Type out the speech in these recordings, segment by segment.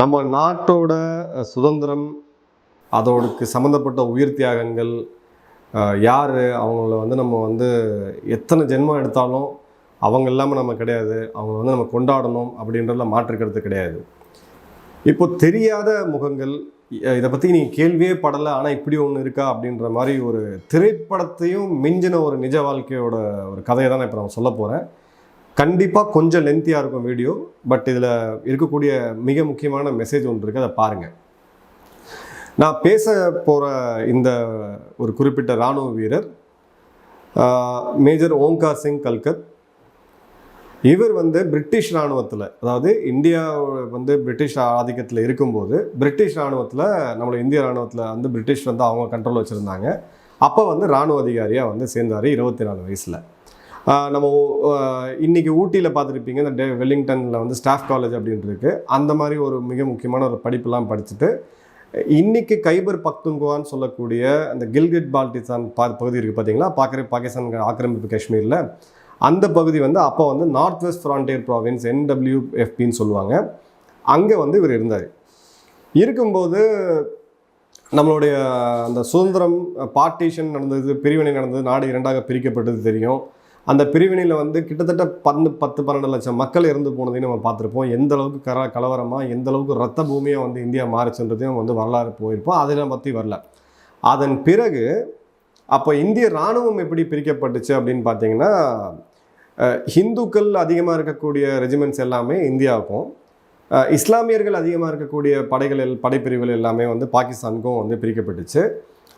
நம்ம நாட்டோட சுதந்திரம் அதோடுக்கு சம்மந்தப்பட்ட உயிர் தியாகங்கள் யார் அவங்கள வந்து நம்ம வந்து எத்தனை ஜென்மம் எடுத்தாலும் அவங்க இல்லாமல் நம்ம கிடையாது. அவங்க வந்து நம்ம கொண்டாடணும் அப்படின்றதுல மாற்றுக்கிறது கிடையாது. இப்போ தெரியாத முகங்கள் இதை பற்றி நீங்கள் கேள்வியே படலை ஆனால் இப்படி ஒன்று இருக்கா அப்படின்ற மாதிரி ஒரு திரைப்படத்தையும் மிஞ்சின ஒரு நிஜ வாழ்க்கையோட ஒரு கதையை தான் நான் இப்போ நான் சொல்ல போகிறேன் கண்டிப்பாக கொஞ்சம் லென்த்தியாக இருக்கும் வீடியோ பட் இதில் இருக்கக்கூடிய மிக முக்கியமான மெசேஜ் ஒன்று இருக்குது அதை பாருங்கள் நான் பேச போகிற இந்த ஒரு குறிப்பிட்ட இராணுவ வீரர் மேஜர் ஓம்கார் சிங் கல்கத். இவர் வந்து பிரிட்டிஷ் இராணுவத்தில் அதாவது இந்தியா வந்து பிரிட்டிஷ் ஆதிக்கத்தில் இருக்கும்போது பிரிட்டிஷ் இராணுவத்தில் நம்மளோட இந்திய இராணுவத்தில் வந்து பிரிட்டிஷ் வந்து அவங்க கண்ட்ரோல் வச்சுருந்தாங்க. அப்போ வந்து இராணுவ அதிகாரியாக வந்து சேர்ந்தார் இருபத்தி நாலு வயசில். நம்ம இன்றைக்கி ஊட்டியில் பார்த்துருப்பீங்க இந்த டே வெல்லிங்டனில் வந்து ஸ்டாஃப் காலேஜ் அப்படின்ட்டு அந்த மாதிரி ஒரு மிக முக்கியமான ஒரு படிப்பெல்லாம் படிச்சுட்டு இன்றைக்கி கைபர் பக்துங்குவான்னு சொல்லக்கூடிய அந்த கில்கிட் பால்டிஸ்தான் பா பகுதி இருக்குது பார்த்தீங்களா பார்க்குற பாகிஸ்தான் ஆக்கிரமிப்பு காஷ்மீரில். அந்த பகுதி வந்து அப்போ வந்து நார்த் வெஸ்ட் ஃப்ரான்டியர் ப்ராவின்ஸ் என்டபிள்யூஎஃபின்னு சொல்லுவாங்க. அங்கே வந்து இவர் இருந்தார். இருக்கும்போது நம்மளுடைய அந்த சுதந்திரம் பார்ட்டிஷன் நடந்தது பிரிவினை நடந்தது நாடு இரண்டாக பிரிக்கப்பட்டது தெரியும். அந்த பிரிவினையில் வந்து கிட்டத்தட்ட பன்னு பத்து பன்னெண்டு லட்சம் மக்கள் இறந்து போனதையும் நம்ம பார்த்துருப்போம். எந்த அளவுக்கு கர கலவரமாக எந்த அளவுக்கு ரத்த பூமியாக வந்து இந்தியா மாறுச்சுன்றதையும் வந்து வரலாறு போயிருப்போம். அதெல்லாம் பற்றி வரல. அதன் பிறகு அப்போ இந்திய இராணுவம் எப்படி பிரிக்கப்பட்டுச்சு அப்படின்னு பார்த்தீங்கன்னா ஹிந்துக்கள் அதிகமாக இருக்கக்கூடிய ரெஜிமெண்ட்ஸ் எல்லாமே இந்தியாவுக்கும் இஸ்லாமியர்கள் அதிகமாக இருக்கக்கூடிய படைகள் எல்- படைப்பிரிவுகள் எல்லாமே வந்து பாகிஸ்தானுக்கும் வந்து பிரிக்கப்பட்டுச்சு.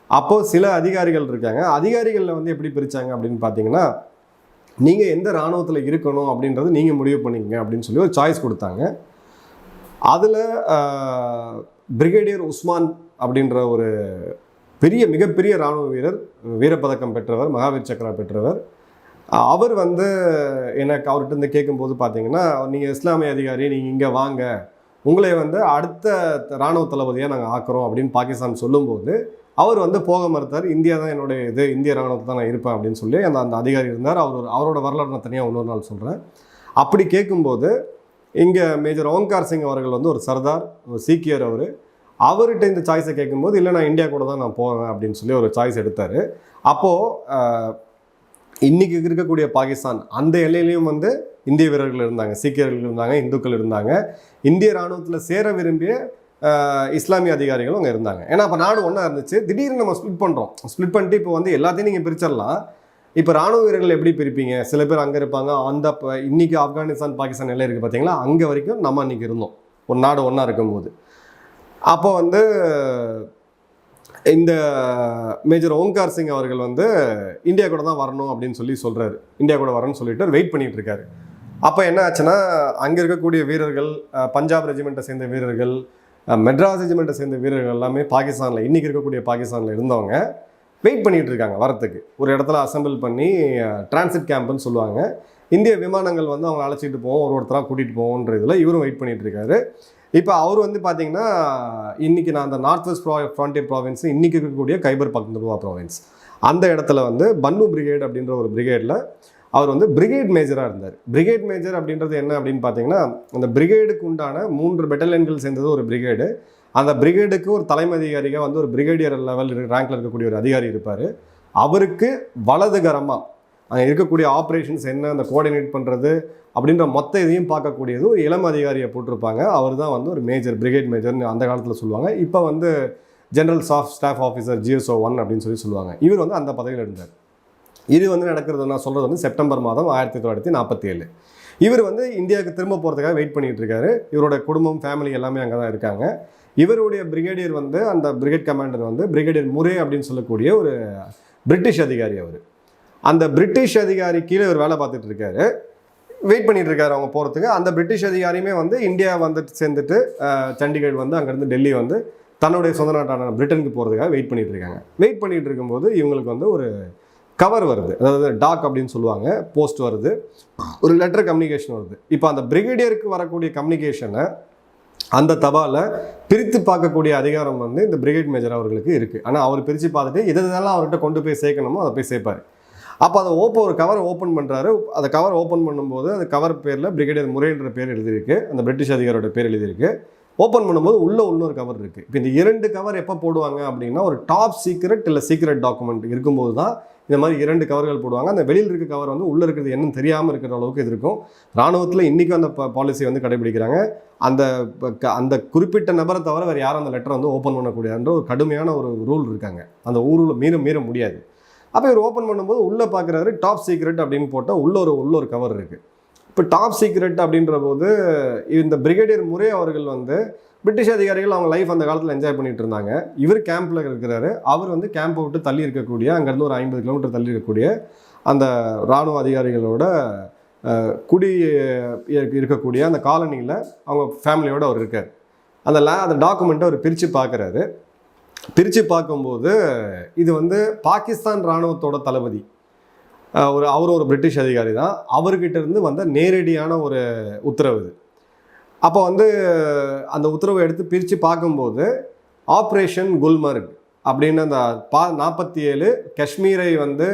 அப்போது சில அதிகாரிகள் இருக்காங்க. அதிகாரிகளில் வந்து எப்படி பிரித்தாங்க அப்படின்னு பார்த்தீங்கன்னா நீங்கள் எந்த இராணுவத்தில் இருக்கணும் அப்படின்றது நீங்கள் முடிவு பண்ணிக்கங்க அப்படின்னு சொல்லி ஒரு சாய்ஸ் கொடுத்தாங்க. அதில் பிரிகேடியர் உஸ்மான் அப்படின்ற ஒரு பெரிய மிகப்பெரிய இராணுவ வீரர் வீரப்பதக்கம் பெற்றவர் மகாவீர் சக்கரா பெற்றவர். அவர் வந்து எனக்கு அவர்கிட்ட இருந்து கேட்கும்போது பார்த்தீங்கன்னா நீங்கள் இஸ்லாமிய அதிகாரி நீங்கள் இங்கே வாங்க. உங்களை வந்து அடுத்த இராணுவ தளபதியாக நாங்கள் ஆக்குறோம் அப்படின்னு பாகிஸ்தான் சொல்லும்போது அவர் வந்து போக மறுத்தார். இந்தியா தான் என்னுடைய இது. இந்திய ராணுவத்தை தான் நான் இருப்பேன் அப்படின்னு சொல்லி அந்த அந்த அதிகாரி இருந்தார். அவர் அவரோட வரலாறு நான் தனியாக இன்னொரு நாள் சொல்கிறேன் அப்படி கேட்கும்போது இங்கே மேஜர் ஓங்கார் சிங் அவர்கள் வந்து ஒரு சர்தார் ஒரு சீக்கியர் அவர். அவர்கிட்ட இந்த சாய்ஸை கேட்கும்போது இல்லை நான் இந்தியா கூட தான் நான் போவேன் அப்படின்னு சொல்லி ஒரு சாய்ஸ் எடுத்தார். அப்போது இன்றைக்கி இருக்கக்கூடிய பாகிஸ்தான் அந்த எல்லையிலையும் வந்து இந்திய வீரர்கள் இருந்தாங்க சீக்கியர்கள் இருந்தாங்க இந்துக்கள் இருந்தாங்க. இந்திய இராணுவத்தில் சேர விரும்பிய இஸ்லாமிய அதிகாரிகளும் அங்கே இருந்தாங்க. ஏன்னா அப்போ நாடு ஒன்றா இருந்துச்சு. திடீர்னு நம்ம ஸ்ப்ளிட் பண்ணுறோம் ஸ்ப்ளிட் பண்ணிட்டு இப்போ வந்து எல்லாத்தையும் நீங்கள் பிரிச்சிடலாம். இப்போ ராணுவ வீரர்கள் எப்படி பிரிப்பீங்க? சில பேர் அங்கே இருப்பாங்க. அந்த ப- இன்னைக்கு ஆப்கானிஸ்தான் பாகிஸ்தான் எல்லாம் இருக்குது பார்த்தீங்களா அங்கே வரைக்கும் நம்ம அன்றைக்கி இருந்தோம். ஒரு நாடு ஒன்றா இருக்கும்போது. அப்போ வந்து இந்த மேஜர் ஓம்கார் சிங் அவர்கள் வந்து இந்தியா கூட தான் வரணும் அப்படின்னு சொல்லி சொல்கிறாரு இந்தியா கூட வரணும்னு சொல்லிட்டு வெயிட் பண்ணிகிட்டு இருக்காரு. அப்போ என்ன ஆச்சுன்னா அங்கே இருக்கக்கூடிய வீரர்கள் பஞ்சாப் ரெஜிமெண்ட்டை சேர்ந்த வீரர்கள் மெட்ராஸ் ரெஜிமெண்ட்டை சேர்ந்த வீரர்கள் எல்லாமே பாகிஸ்தானில் இன்றைக்கி இருக்கக்கூடிய பாகிஸ்தானில் இருந்தவங்க வெயிட் பண்ணிகிட்டு இருக்காங்க வரத்துக்கு ஒரு இடத்துல அசெம்பிள் பண்ணி டிரான்சிட் கேம்ப்னு சொல்லுவாங்க. இந்திய விமானங்கள் வந்து அவங்க அழைச்சிட்டு போவோம் ஒரு ஒருத்தராக கூட்டிகிட்டு போவோன்ற இதில் இவரும் வெயிட் பண்ணிகிட்டு இருக்காரு. இப்போ அவர் வந்து பார்த்தீங்கன்னா இன்றைக்கி நான் அந்த நார்த் வெஸ்ட் ப்ரா ஃப்ரான்டியர் ப்ராவின்ஸ் இன்றைக்கி இருக்கக்கூடிய கைபர் பக்துவா ப்ராவின்ஸ் அந்த இடத்துல வந்து பன்னு பிரிகேட் அப்படின்ற ஒரு பிரிகேடில் அவர் வந்து பிரிகேட் மேஜராக இருந்தார். பிரிகேட் மேஜர் அப்படின்றது என்ன அப்படின்னு பார்த்தீங்கன்னா அந்த பிரிகேடுக்கு உண்டான மூன்று பெட்டலியன்கள் சேர்ந்தது ஒரு பிரிகேடு அந்த பிரிகேடுக்கு ஒரு தலைமை அதிகாரியாக வந்து ஒரு பிரிகேடியர் லெவல் ரேங்கில் இருக்கக்கூடிய ஒரு அதிகாரி இருப்பார். அவருக்கு வலதுகரமாக அங்கே இருக்கக்கூடிய ஆப்ரேஷன்ஸ் என்ன அந்த கோஆர்டினேட் பண்ணுறது அப்படின்ற மொத்த இதையும் பார்க்கக்கூடியது ஒரு இளம் அதிகாரியை போட்டிருப்பாங்க. அவர் தான் வந்து ஒரு மேஜர் பிரிகேட் மேஜர்னு அந்த காலத்தில் சொல்லுவாங்க. இப்போ வந்து general staff staff officer GSO one அப்படின்னு சொல்லி சொல்லுவாங்க. இவர் வந்து அந்த பதவியில் இருந்தார். இது வந்து நடக்கிறது நான் சொல்கிறது வந்து செப்டம்பர் மாதம் ஆயிரத்தி தொள்ளாயிரத்தி நாற்பத்தி ஏழு இவர் வந்து இந்தியாவுக்கு திரும்ப போகிறதுக்காக வெயிட் பண்ணிகிட்டு இருக்காரு. இவரோட குடும்பம் ஃபேமிலி எல்லாமே அங்கே தான் இருக்காங்க. இவருடைய பிரிகேடியர் வந்து அந்த பிரிகேட் கமாண்டர் வந்து பிரிகேடியர் முரே அப்படின்னு சொல்லக்கூடிய ஒரு பிரிட்டிஷ் அதிகாரி அவர். அந்த பிரிட்டிஷ் அதிகாரி கீழே இவர் வேலை பார்த்துட்டு இருக்காரு. வெயிட் பண்ணிட்டு இருக்காரு அவங்க போகிறதுக்கு அந்த பிரிட்டிஷ் அதிகாரியுமே வந்து இந்தியா வந்துட்டு சேர்ந்துட்டு சண்டிகர் வந்து அங்கேருந்து டெல்லி வந்து தன்னுடைய சொந்த நாட்டான பிரிட்டனுக்கு போகிறதுக்காக வெயிட் பண்ணிட்டு இருக்காங்க. வெயிட் பண்ணிட்டு இருக்கும்போது இவங்களுக்கு வந்து ஒரு கவர் வருது. அதாவது டாக் அப்படின்னு சொல்லுவாங்க போஸ்ட் வருது ஒரு லெட்டர் கம்யூனிகேஷன் வருது. இப்போ அந்த பிரிகேடியருக்கு வரக்கூடிய கம்யூனிகேஷனை அந்த தபால பிரித்து பார்க்கக்கூடிய அதிகாரம் வந்து இந்த பிரிகேட் மேஜர் அவர்களுக்கு இருக்குது ஆனால் அவர் பிரித்து பார்த்துட்டு எது எதெல்லாம் அவர்கிட்ட கொண்டு போய் சேர்க்கணுமோ அதை போய் சேர்ப்பார். அப்போ அதை ஓப்போ ஒரு கவர் ஓப்பன் பண்ணுறாரு அந்த கவர் ஓப்பன் பண்ணும்போது அந்த கவர் பேரில் பிரிகேடியர் முறைன்ற பேர் எழுதியிருக்கு. அந்த பிரிட்டிஷ் அதிகாரியோட பேர் எழுதியிருக்கு. ஓப்பன் பண்ணும்போது உள்ளே இன்னொரு கவர் இருக்குது இப்போ இந்த இரண்டு கவர் எப்போ போடுவாங்க அப்படின்னா ஒரு டாப் சீக்ரெட் இல்லை சீக்ரெட் டாக்குமெண்ட் இருக்கும்போது தான் இந்த மாதிரி இரண்டு கவர்கள் போடுவாங்க. அந்த வெளியில் இருக்க கவர் வந்து உள்ளே இருக்கிறது என்னன்னு தெரியாமல் இருக்கிற அளவுக்கு இது இருக்கும் ராணுவத்தில் இன்றைக்கும் அந்த பாலிசி வந்து கடைபிடிக்கிறாங்க. அந்த க- அந்த குறிப்பிட்ட நபரை தவிர வேறு யாரும் அந்த லெட்டரை வந்து ஓப்பன் பண்ணக்கூடியன்ற ஒரு கடுமையான ஒரு ரூல் இருக்காங்க. அந்த ஊரில் மீற மீற முடியாது. அப்போ இவர் ஓப்பன் பண்ணும்போது உள்ளே பார்க்குறாரு டாப் சீக்ரெட் அப்படின்னு போட்டால் உள்ள ஒரு உள்ள ஒரு கவர் இருக்குது இப்போ டாப் சீக்ரெட் அப்படின்ற போது இந்த பிரிகேடியர் முறை அவர்கள் வந்து பிரிட்டிஷ் அதிகாரிகள் அவங்க லைஃப் அந்த காலத்தில் என்ஜாய் பண்ணிட்டு இருந்தாங்க. இவர் கேம்பில் இருக்கிறாரு. அவர் வந்து கேம்பை விட்டு தள்ளி இருக்கக்கூடிய அங்கேருந்து ஒரு ஐம்பது கிலோமீட்டர் தள்ளி இருக்கக்கூடிய அந்த இராணுவ அதிகாரிகளோட குடி இருக்கக்கூடிய அந்த காலனியில் அவங்க ஃபேமிலியோடு அவர் இருக்கார். அந்த லே அந்த டாக்குமெண்ட்டை அவர் பிரித்து பார்க்குறாரு பிரித்து பார்க்கும்போது இது வந்து பாகிஸ்தான் இராணுவத்தோட தளபதி. ஒரு அவர் ஒரு பிரிட்டிஷ் அதிகாரி தான். அவர்கிட்ட இருந்து வந்த நேரடியான ஒரு உத்தரவு இது. அப்போ வந்து அந்த உத்தரவை எடுத்து பிரித்து பார்க்கும்போது ஆப்ரேஷன் குல்மர்க் அப்படின்னு அந்த பா நாற்பத்தி ஏழு காஷ்மீரை வந்து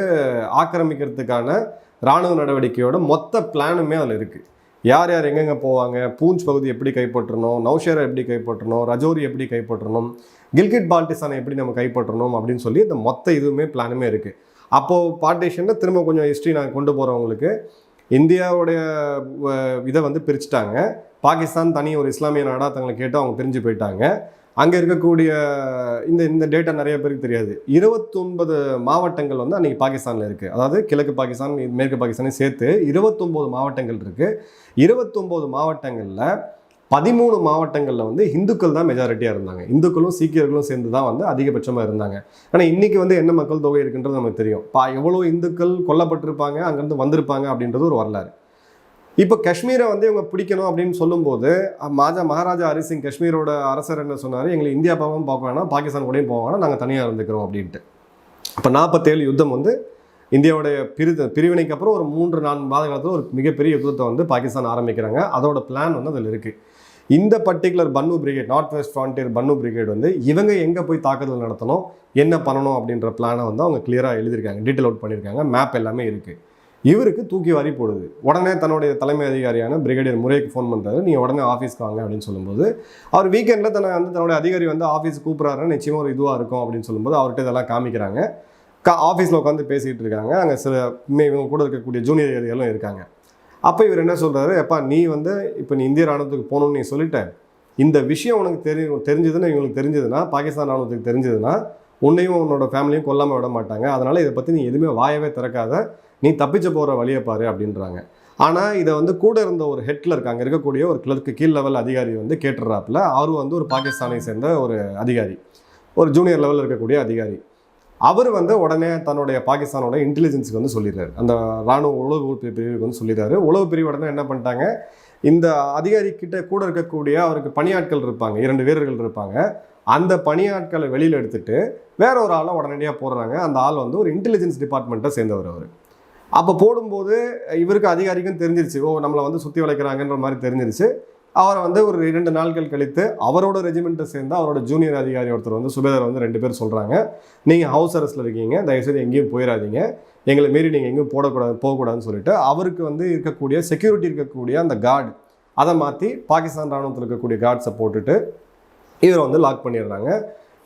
ஆக்கிரமிக்கிறதுக்கான இராணுவ நடவடிக்கையோட மொத்த பிளானுமே அதில் இருக்குது யார் யார் எங்கெங்கே போவாங்க பூஞ்ச் பகுதி எப்படி கைப்பற்றணும் நௌஷேரா எப்படி கைப்பற்றணும் ரஜோரி எப்படி கைப்பற்றணும் கில்கிட் பால்டிஸ்தானை எப்படி நம்ம கைப்பற்றணும் அப்படின்னு சொல்லி இந்த மொத்த இதுவுமே பிளானுமே இருக்குது அப்போது பார்ட்டிஷனில் திரும்ப கொஞ்சம் ஹிஸ்ட்ரி நாங்கள் கொண்டு போகிறவங்களுக்கு இந்தியாவுடைய இதை வந்து பிரிச்சுட்டாங்க. பாகிஸ்தான் தனி ஒரு இஸ்லாமிய நாடாக தங்களை கேட்டு அவங்க பிரிஞ்சு போயிட்டாங்க. அங்கே இருக்கக்கூடிய இந்த இந்த டேட்டா நிறைய பேருக்கு தெரியாது. இருபத்தொன்பது மாவட்டங்கள் வந்து அன்றைக்கி பாகிஸ்தானில் இருக்குது அதாவது கிழக்கு பாகிஸ்தான் மேற்கு பாகிஸ்தானையும் சேர்த்து இருபத்தொம்போது மாவட்டங்கள் இருக்குது இருபத்தொம்போது மாவட்டங்களில் பதிமூணு மாவட்டங்களில் வந்து இந்துக்கள் தான் மெஜாரிட்டியாக இருந்தாங்க. இந்துக்களும் சீக்கியர்களும் சேர்ந்து தான் வந்து அதிகபட்சமாக இருந்தாங்க. ஆனால் இன்றைக்கி வந்து என்ன மக்கள் தொகை இருக்குன்றது நமக்கு தெரியும். பா எவ்வளோ இந்துக்கள் கொல்லப்பட்டிருப்பாங்க அங்கேருந்து வந்திருப்பாங்க அப்படின்றது ஒரு வரலாறு. இப்போ காஷ்மீரை வந்து இவங்க பிடிக்கணும் அப்படின்னு சொல்லும்போது மாஜா மகாராஜா ஹரி சிங் காஷ்மீரோட அரசர் என்ன சொன்னார்? எங்களை இந்தியா பக்கம் பார்க்க வேணாம் பாகிஸ்தான் கூடயும் போக வேணாம் நாங்கள் தனியாக இருந்துக்கிறோம் அப்படின்ட்டு. இப்போ நாற்பத்தேழு யுத்தம் வந்து இந்தியாவுடைய பிரி பிரிவினைக்கு அப்புறம் ஒரு மூன்று நான்கு மாத காலத்தில் ஒரு மிகப்பெரிய யுத்தத்தை வந்து பாகிஸ்தான் ஆரம்பிக்கிறாங்க. அதோட பிளான் வந்து அதில் இருக்குது இந்த particular Bannu brigade north west frontier Bannu brigade வந்து இவங்க எங்கே போய் தாக்குதல் நடத்தணும் என்ன பண்ணணும் அப்படின்ற பிளானை வந்து அவங்க கிளியராக எழுதியிருக்காங்க டீட்டெயில் அவுட் பண்ணியிருக்காங்க மேப் எல்லாமே இருக்குது இவருக்கு தூக்கி வாரி போடுது. உடனே தன்னுடைய தலைமை அதிகாரியான பிரிகேடியர் முறைக்கு ஃபோன் பண்ணுறாரு நீங்கள் உடனே ஆஃபீஸ்க்கு வாங்க அப்படின்னு சொல்லும்போது அவர் வீக்கெண்டில் தன்னை வந்து தன்னுடைய அதிகாரி வந்து ஆஃபீஸ் கூப்பிட்றாருன்னு நிச்சயமாக ஒரு இதுவாக இருக்கும் அப்படின்னு சொல்லும்போது அவர்கிட்ட இதெல்லாம் காமிக்கிறாங்க. கா ஆஃபீஸில் உட்காந்து பேசிகிட்டு இருக்காங்க. அங்கே சில இவங்க கூட இருக்கக்கூடிய ஜூனியர் அதிகாரிகளும் இருக்காங்க. அப்போ இவர் என்ன சொல்கிறாரு எப்பா நீ வந்து இப்போ நீ இந்திய ராணுவத்துக்கு போகணும்னு நீ சொல்லிட்ட. இந்த விஷயம் உனக்கு தெரி தெரிஞ்சதுன்னு இவங்களுக்கு தெரிஞ்சதுன்னா பாகிஸ்தான் ராணுவத்துக்கு தெரிஞ்சதுன்னா உன்னையும் உன்னோட ஃபேமிலியும் கொல்லாமல் விட மாட்டாங்க. அதனால் இதை பற்றி நீ எதுவுமே வாயவே திறக்காத. நீ தப்பிச்ச போகிற வழியை பாரு அப்படின்றாங்க. ஆனால் இதை வந்து கூட இருந்த ஒரு ஹெட் கிளர்க் அங்கே இருக்கக்கூடிய ஒரு கிளர்க்கு கீழ் லெவல் அதிகாரி வந்து கேட்டுறாப்புல அவரும் வந்து ஒரு பாகிஸ்தானை சேர்ந்த ஒரு அதிகாரி ஒரு ஜூனியர் லெவலில் இருக்கக்கூடிய அதிகாரி. அவர் வந்து உடனே தன்னுடைய பாகிஸ்தானோட இன்டெலிஜென்ஸுக்கு வந்து சொல்லிடுறாரு. அந்த ராணுவ உளவு பிரிவுக்கு வந்து சொல்லிடுறாரு. உளவு பிரிவு உடனே என்ன பண்ணிட்டாங்க? இந்த அதிகாரி கிட்ட கூட இருக்கக்கூடிய அவருக்கு பணியாட்கள் இருப்பாங்க இரண்டு வீரர்கள் இருப்பாங்க. அந்த பணியாட்களை வெளியில் எடுத்துட்டு வேற ஒரு ஆளை உடனடியாக போடுறாங்க. அந்த ஆள் வந்து ஒரு இன்டெலிஜென்ஸ் டிபார்ட்மெண்ட்டை சேர்ந்தவர் அவர். அப்போ போடும்போது இவருக்கு அதிகாரிக்கும் தெரிஞ்சிருச்சு. ஓ நம்மளை வந்து சுற்றி வளைக்கிறாங்கன்ற மாதிரி தெரிஞ்சிருச்சு. அவரை வந்து ஒரு இரண்டு நாட்கள் கழித்து அவரோட ரெஜிமெண்ட்டை சேர்ந்து அவரோட ஜூனியர் அதிகாரி ஒருத்தர் வந்து சுபேதர் வந்து ரெண்டு பேர் சொல்கிறாங்க நீங்கள் ஹவுஸ் அரெஸ்ட்டில் இருக்கீங்க. தயவுசெய்து எங்கேயும் போயிடாதீங்க. எங்களை மீறி நீங்கள் எங்கேயும் போடக்கூடாது போகக்கூடாதுன்னு சொல்லிட்டு அவருக்கு வந்து இருக்கக்கூடிய செக்யூரிட்டி இருக்கக்கூடிய அந்த கார்டு அதை மாற்றி பாகிஸ்தான் ராணுவத்தில் இருக்கக்கூடிய கார்ட்ஸை போட்டுட்டு இவரை வந்து லாக் பண்ணிடுறாங்க.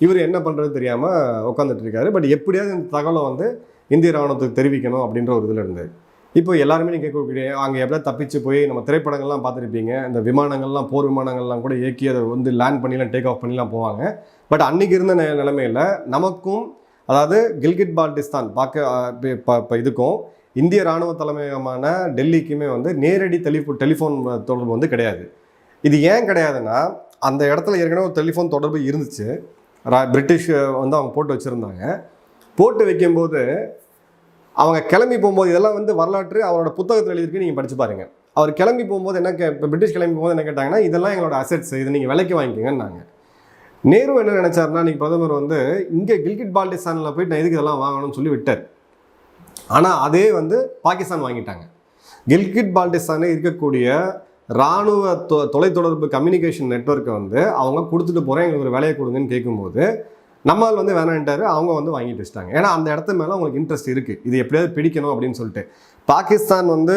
இவர் என்ன பண்ணுறது தெரியாமல் உட்காந்துட்டு இருக்காரு. பட் எப்படியாவது இந்த தகவலை வந்து இந்திய ராணுவத்துக்கு தெரிவிக்கணும் அப்படின்ற ஒரு இதில் இருந்தது. இப்போ எல்லாருமே நீங்கள் கேட்கக்கூடிய அங்கே எப்படியா தப்பிச்சு போய் நம்ம திரைப்படங்கள்லாம் பார்த்துருப்பீங்க. இந்த விமானங்கள்லாம் போர் விமானங்கள்லாம் கூட இயக்கி அதை வந்து லேண்ட் பண்ணிலாம் டேக் ஆஃப் பண்ணிலாம் போவாங்க. பட் அன்றைக்கி இருந்த நெ- நமக்கும் அதாவது கில்கிட் பால்டிஸ்தான் பார்க்க இப்போ இதுக்கும் இந்திய ராணுவ தலைமையகமான டெல்லிக்குமே வந்து நேரடி டெலிஃபோ டெலிஃபோன் தொடர்பு வந்து கிடையாது. இது ஏன் கிடையாதுன்னா அந்த இடத்துல ஏற்கனவே ஒரு டெலிஃபோன் தொடர்பு இருந்துச்சு. பிரிட்டிஷ் வந்து அவங்க போட்டு வச்சுருந்தாங்க. போட்டு வைக்கும்போது அவங்க கிளம்பி போகும்போது இதெல்லாம் வந்து வரலாற்று அவரோட புத்தகத்தில் எழுதியிருக்கு நீங்கள் படித்து பாருங்கள் அவர் கிளம்பி போகும்போது என்ன கே இப்போ பிரிட்டிஷ் கிளம்பி போகும்போது என்ன கேட்டாங்கன்னா இதெல்லாம் எங்களோட அசெட்ஸ் இது நீங்கள் விலைக்கு வாங்கிக்கங்கன்னாங்க. நேரு என்ன நினச்சாருன்னா இன்றைக்கி பிரதமர் வந்து இங்கே கில்கிட் பால்டிஸ்தானில் போயிட்டு நான் எதுக்கு இதெல்லாம் வாங்கணும்னு சொல்லி விட்டார். ஆனால் அதே வந்து பாகிஸ்தான் வாங்கிட்டாங்க. கில்கிட் பால்டிஸ்தானே இருக்கக்கூடிய இராணுவ தொ தொலைத்தொடர்பு கம்யூனிகேஷன் நெட்வொர்க்கை வந்து அவங்க கொடுத்துட்டு போகிறேன் எங்களுக்கு ஒரு வேலையை கொடுங்கன்னு கேட்கும்போது நம்மால் வந்து வேணான்ட்டாரு அவங்க வந்து வாங்கிட்டு வச்சிட்டாங்க. ஏன்னா அந்த இடத்து மேலே அவங்களுக்கு இன்ட்ரெஸ்ட் இருக்குது இது எப்படியாவது பிடிக்கணும் அப்படின்னு சொல்லிட்டு. பாகிஸ்தான் வந்து